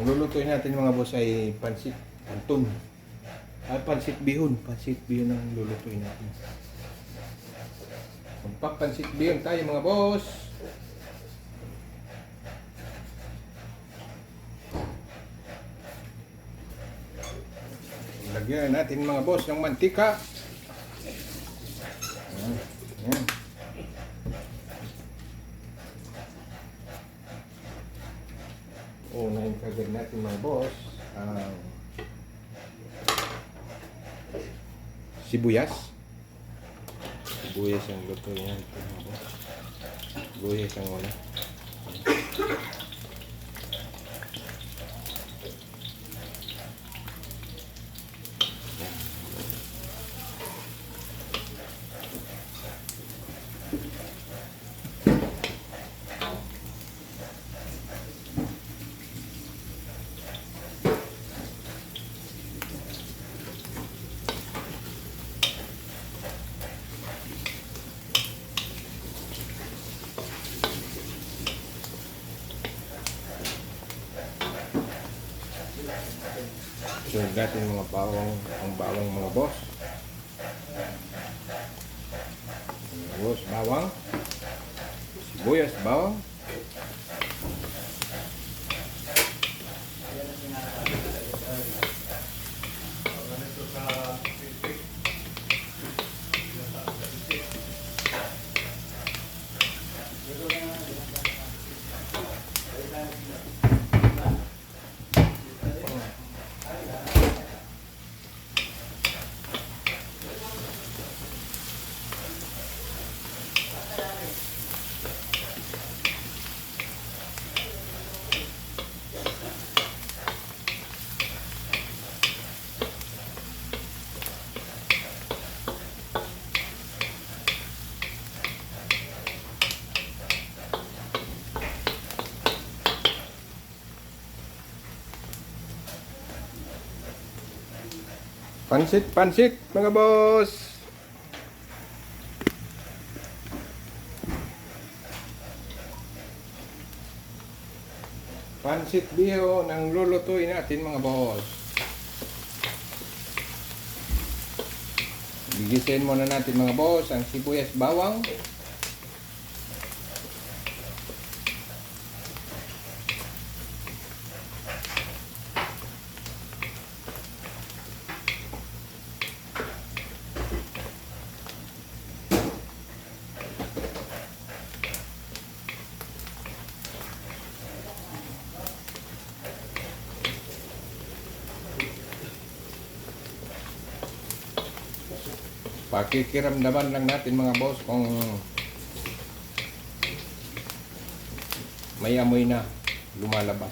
Ang lulutuin natin mga boss ay pansit anton. Ay pansit bihon. Pansit bihon ang lulutuin natin. Magpapansit bihon tayo mga boss. Lagyan natin mga boss ng mantika. Ayan. Ayan. Unahin kagad natin mga boss. ang sibuyas. Sibuyas ang luto yan. Sibuyas ang wala. So, natin mga bawang, ang bawang mga boss. Boss, bawang. Sibuyas, bawang. Pansit, pansit, mga boss. Pansit biho ng lulutuin natin mga boss. Gigisin muna natin mga boss ang sibuyas bawang. Pakikiramdaman lang natin mga boss kung may amoy na lumalabas.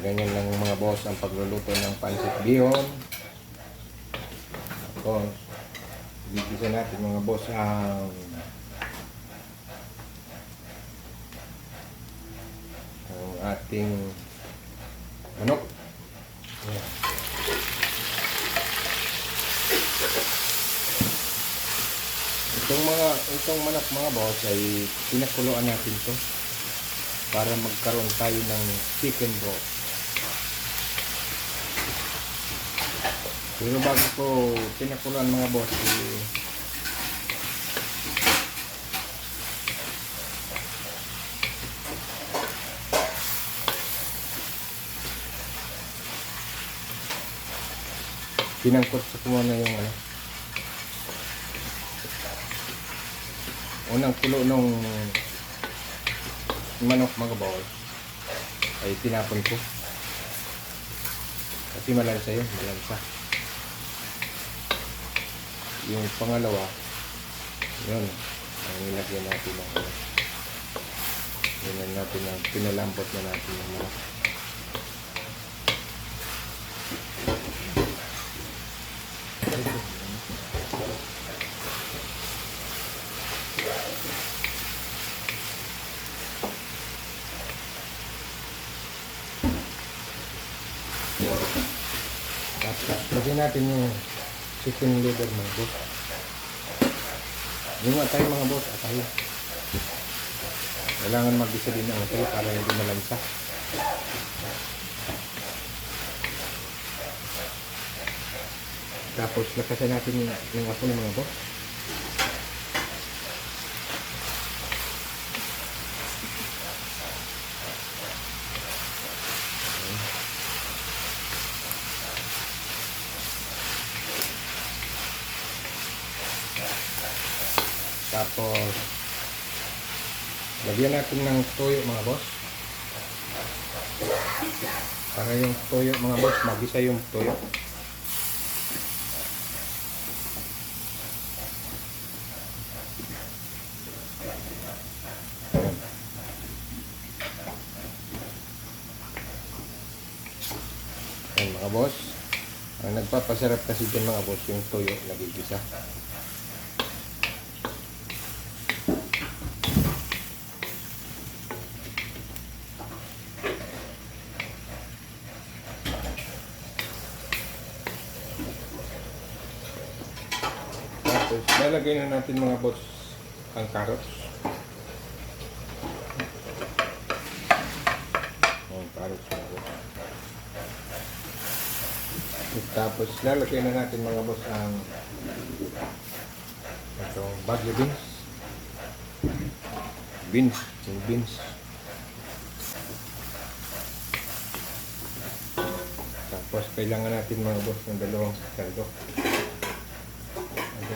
Ganyan lang mga boss ang pagluluto ng pancit bihon. Tapos, gigisa natin mga boss ang ang ating manok. Ayan. Itong mga itong manok mga boss ay pinakuluan natin to para magkaroon tayo ng chicken broth. Pero bago ko pinakuluan mga boss, eh, pinangkot sa kumuna yung ano. Unang kulo nung manok mga bawal ay tinapon ko. Kasi malansa yun, malansa. Yung pangalawa, yun, ang nilagyan natin ng ano. Yun natin ang pinalambot na natin ng manok. Tapos Lagyan natin yung chicken liver mga boss. Yung atay mga boss, atay. Kailangan mag-isa din ang atay para hindi malansa. Tapos lakasan natin yung, yung apo ng mga boss. Tapos, lagyan natin ng toyo mga boss. Para yung toyo mga boss, magisa yung toyo. Ayan. Mga boss. Ang nagpapasarap kasi dyan mga boss, yung toyo nagigisa. Tapos, lalagay na natin mga boss ang carrots. Ang carrots boss. Tapos, lalagay na natin mga boss ang itong bagyo beans. Beans. Yung beans. Tapos, kailangan natin mga boss ng dalawang sandok.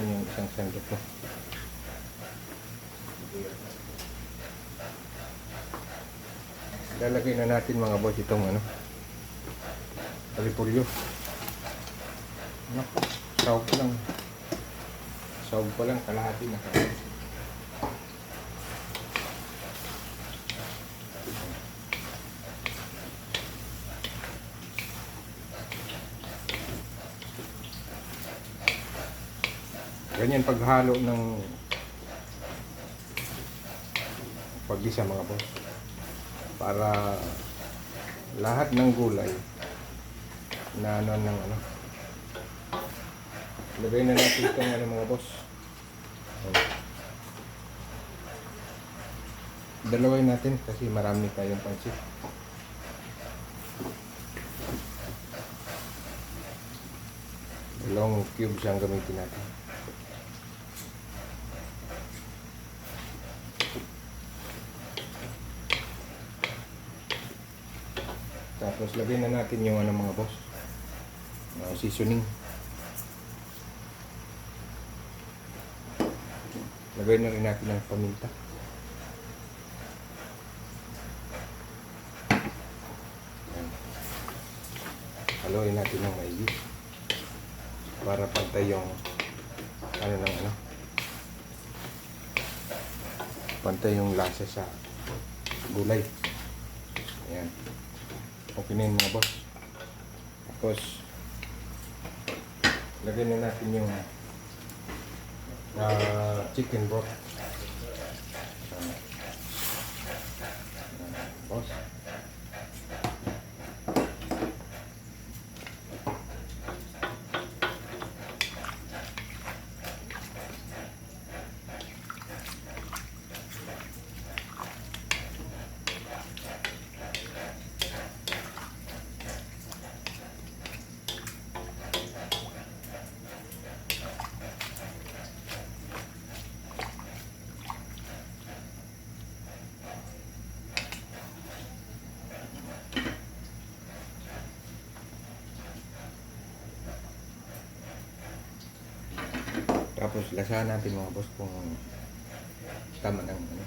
Ayan yung isang sandok ko. Lalagay na natin mga boss itong ano. Alipolyo. Naku, sahog pa lang. Sahog pa lang, kalahati na kalahati. Ganyan paghalo ng paggisa mga boss. Para lahat ng gulay na ano ng ano. Lagay na natin itong ano mga boss. Ayan. Dalaway natin kasi marami tayong pansit. Dalawang cubes ang gamitin natin. Tapos lagyan na natin yung ano mga boss. Uh, seasoning. Lagay na rin natin ng paminta. Haluin natin ng maigi. Para pantay yung ano ng ano. Pantay yung lasa sa gulay. Ayan. Okay na yun mga boss. Tapos, lagyan na natin yung ah, chicken broth. Tapos lasahan natin mga boss kung tama ng ano.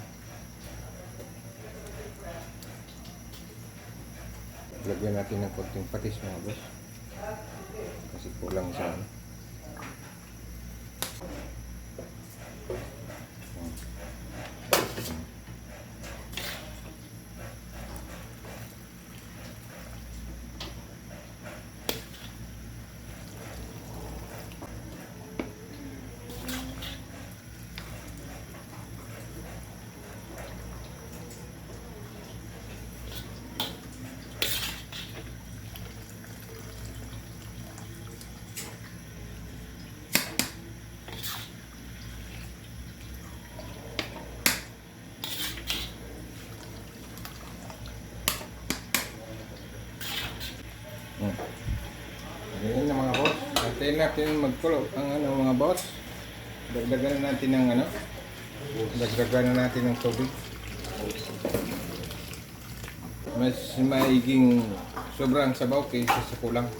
Lagyan natin ng konting patis mga boss. Kasi kulang sa ano. Natin magkulo ang ano mga boss. Dagdagan na natin ng ano. Dagdagan na natin ng tubig. Mas maiging sobrang sabaw kaysa sa kulang.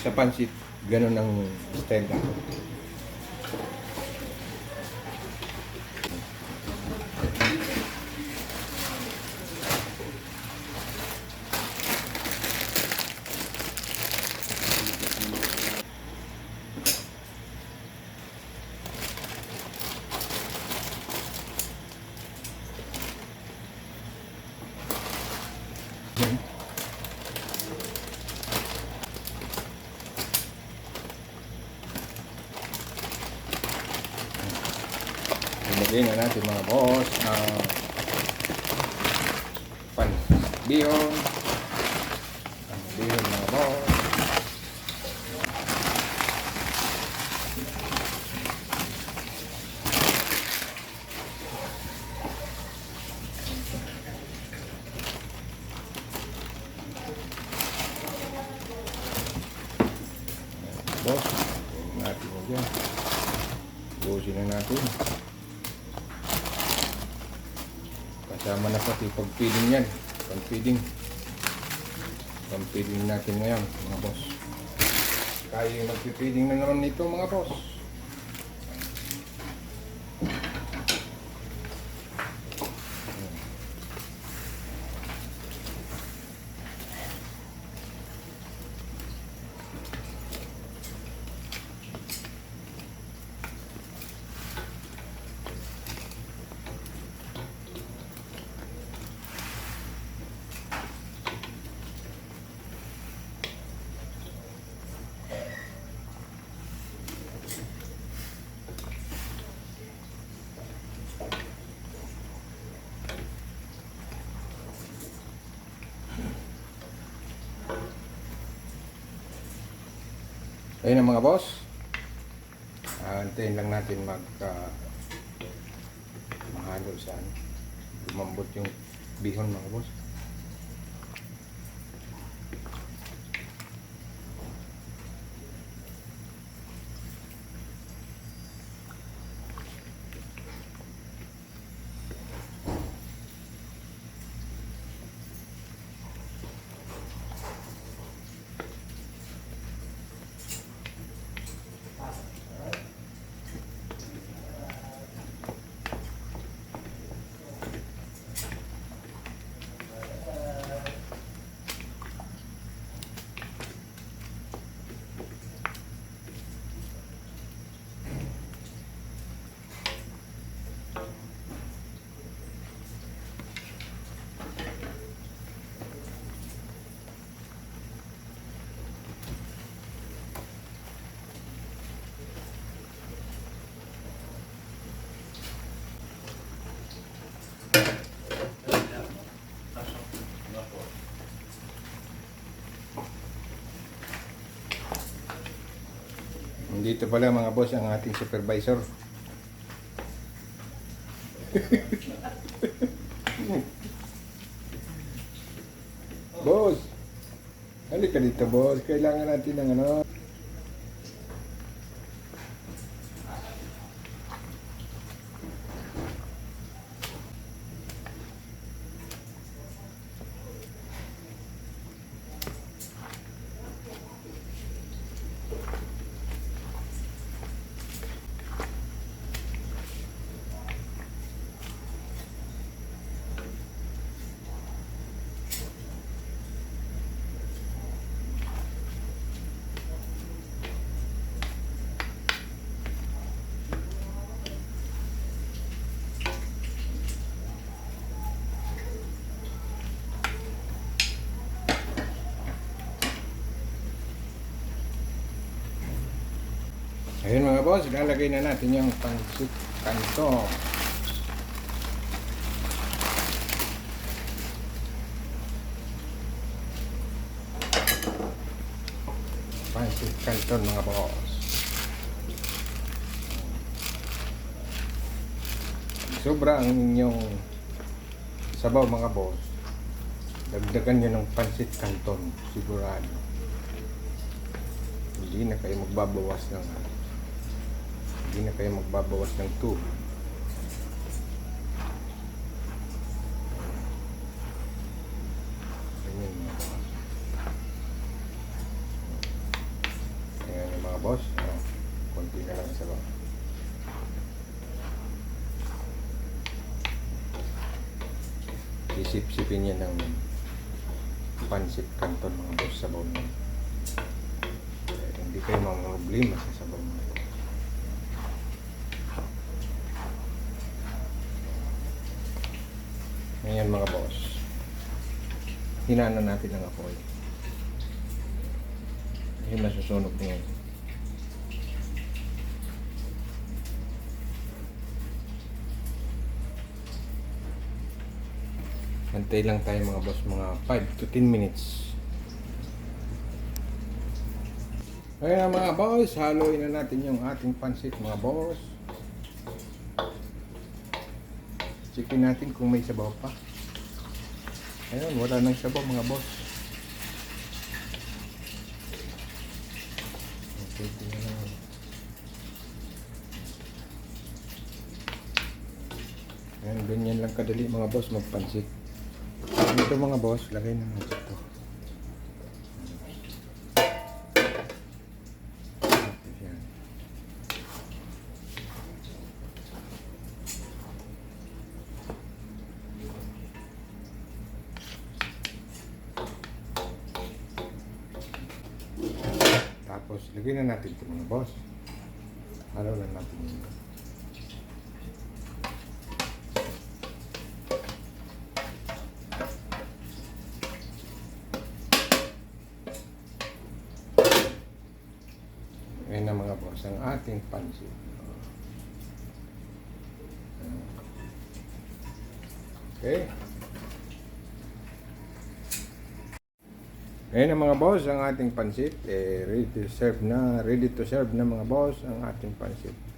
Sa pansit, ganun ang style na. Ilagay na natin mga boss ang pan bihon. Ang bihon mga boss. Boss, natin mo dyan. Busin na natin. Kasama na pati pag-feeding yan. Pag-feeding. Pag-feeding natin ngayon, mga boss. Kaya yung mag-feeding na naman nito, mga boss. Ayun ang mga boss. Ah, Antayin lang natin mag uh, mahalo sa ano. Lumambot yung bihon mga boss. Dito pala mga boss ang ating supervisor. boss! Halika dito boss. Kailangan natin ng ano. Ayun mga boss, ilalagay na natin yung pansit kanto. Pansit kanton mga boss. Sobra ang inyong sabaw mga boss. Dagdagan nyo ng pansit canton, sigurado. Hindi na kayo magbabawas ng hindi na kayo magbabawas ng tubig. Ganyan mga boss. Ayan yung mga boss. Oh, konti na lang sa bawah. Isip-sipin niya ng pansit canton mga boss sa. Kaya hindi kayo mga problema sa sabaw mo. Ngayon mga boss. Hinana natin ang apoy. Yung nasusunog ngayon. Antay lang tayo mga boss, mga 5 to 10 minutes. Kaya mga boss, haluin na natin yung ating pansit mga boss. Checkin natin kung may sabaw pa. Ayun, wala nang sabaw mga boss. Okay. Ayan, ganyan lang kadali mga boss magpansit. Dito mga boss, lagay na natin ito. Ayan. Tapos, lagyan na natin ito mga boss. Halo lang natin yun. Ngayon na mga boss, ang ating pansit. Okay. Ngayon mga boss, ang ating pansit. Eh, ready to serve na. Ready to serve na mga boss, ang ating pansit.